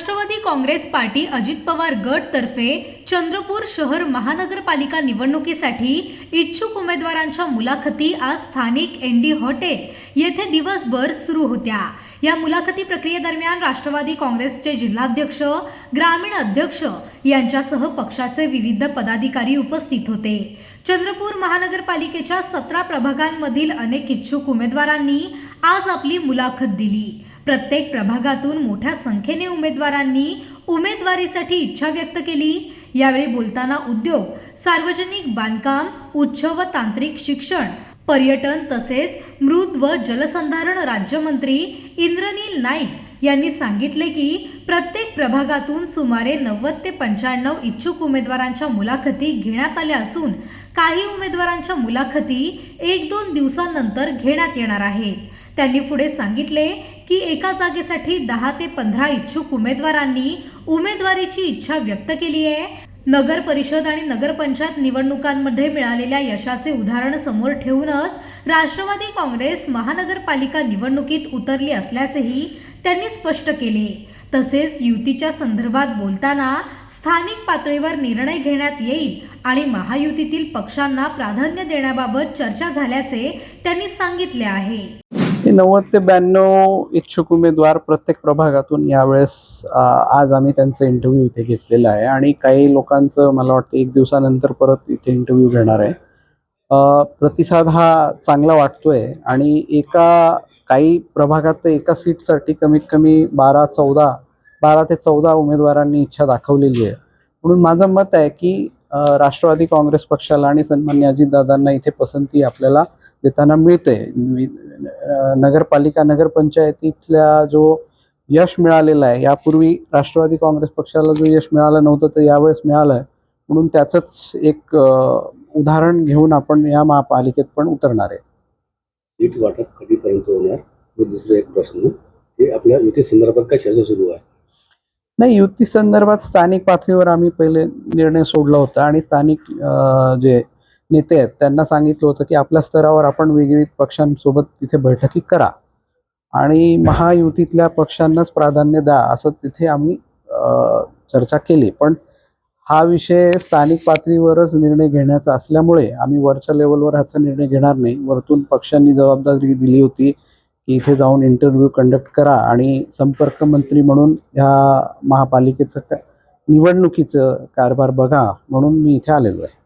Rashtrawadi Congress party Ajit Pawar गटतर्फे चंद्रपूर शहर महानगरपालिका निवडणुकीसाठी इच्छुक उमेदवारांच्या मुलाखती आज स्थानिक एनडी हॉटेल येथे दिवसभर सुरू होत्या. या मुलाखती प्रक्रियेदरम्यान राष्ट्रवादी काँग्रेसचे जिल्हाध्यक्ष ग्रामीण अध्यक्ष यांच्यासह पक्षाचे विविध पदाधिकारी उपस्थित होते. चंद्रपूर महानगरपालिकेच्या सतरा प्रभागांमधील अनेक इच्छुक उमेदवारांनी आज आपली मुलाखत दिली. प्रत्येक प्रभागातून मोठ्या संख्येने उमेदवारांनी उमेदवारीसाठी इच्छा व्यक्त केली. यावेळी बोलताना उद्योग सार्वजनिक बांधकाम उच्च व तांत्रिक शिक्षण पर्यटन तसेच मृद व जलसंधारण राज्यमंत्री इंद्रनील नाईक यांनी सांगितले की प्रत्येक प्रभागातून सुमारे नव्वद ते पंच्याण्णव इच्छुक उमेदवारांच्या मुलाखती घेण्यात आल्या असून काही उमेदवारांच्या मुलाखती एक दोन दिवसांनंतर घेण्यात येणार आहेत. त्यांनी पुढे सांगितले की एका जागेसाठी दहा ते पंधरा इच्छुक उमेदवारांनी उमेदवारीची इच्छा व्यक्त केली आहे. नगर परिषद आणि नगरपंचायत निवडणुकांमध्ये मिळालेल्या यशाचे उदाहरण समोर ठेवूनच राष्ट्रवादी काँग्रेस महानगरपालिका निवडणुकीत उतरली असल्याचेही त्यांनी स्पष्ट केले. तसेच युतीच्या संदर्भात बोलताना स्थानिक पातळीवर निर्णय घेण्यात येईल आणि महायुतीतील पक्षांना प्राधान्य देण्याबाबत चर्चा झाल्याचे त्यांनी सांगितले आहे. नव्वद ते ब्याण्णव इच्छुक उमेदवार प्रत्येक प्रभागातून यावेळेस आज आम्ही त्यांचा इंटरव्ह्यू इथे घेतलेला आहे आणि काही लोकांचं मला वाटतं एक दिवसानंतर परत इथे इंटरव्ह्यू घेणार आहे. प्रतिसाद हा चांगला वाटतोय आणि एका काही प्रभागात तर एका सीटसाठी कमीत कमी बारा चौदा बारा ते चौदा उमेदवारांनी इच्छा दाखवलेली आहे. म्हणून माझं मत आहे की राष्ट्रवादी काँग्रेस पक्षाला आणि सन्मान्य अजितदादांना इथे पसंती आपल्याला देताना मिळते. नगरपालिका नगरपंचायतीतल्या जो यश मिळालेला आहे यापूर्वी राष्ट्रवादी काँग्रेस पक्षाला जो यश मिळालं नव्हतं तर यावेळेस मिळालं आहे म्हणून त्याचंच एक उदाहरण घेऊन आपण या महापालिकेत पण उतरणार आहे. सीट वाटप कधीपर्यंत होणार? दुसरा एक प्रश्न. की आपल्या युती संदर्भात काय चर्चा सुरू आहे? नाही युती संदर्भात स्थानिक पातळीवर आम्ही पहिले निर्णय सोडला होता आणि स्थानिक जे नेते आहेत त्यांना सांगितलं होतं की आपल्या स्तरावर आपण वेगवेगळ्या पक्षांसोबत तिथे बैठकी करा आणि महायुतीतल्या पक्षांनाच प्राधान्य द्या असं तिथे आम्ही चर्चा केली. पण हा विषय स्थानिक पातळीवरच निर्णय घेण्याचा असल्यामुळे आम्ही वरच्या लेवलवर ह्याचा निर्णय घेणार नाही. वरतून पक्षांनी जबाबदारी दिली होती. की इथे जाऊन इंटरव्ह्यू कंडक्ट करा आणि संपर्क मंत्री म्हणून ह्या महापालिकेचं का निवडणुकीचं कारभार बघा म्हणून मी इथे आलेलो आहे.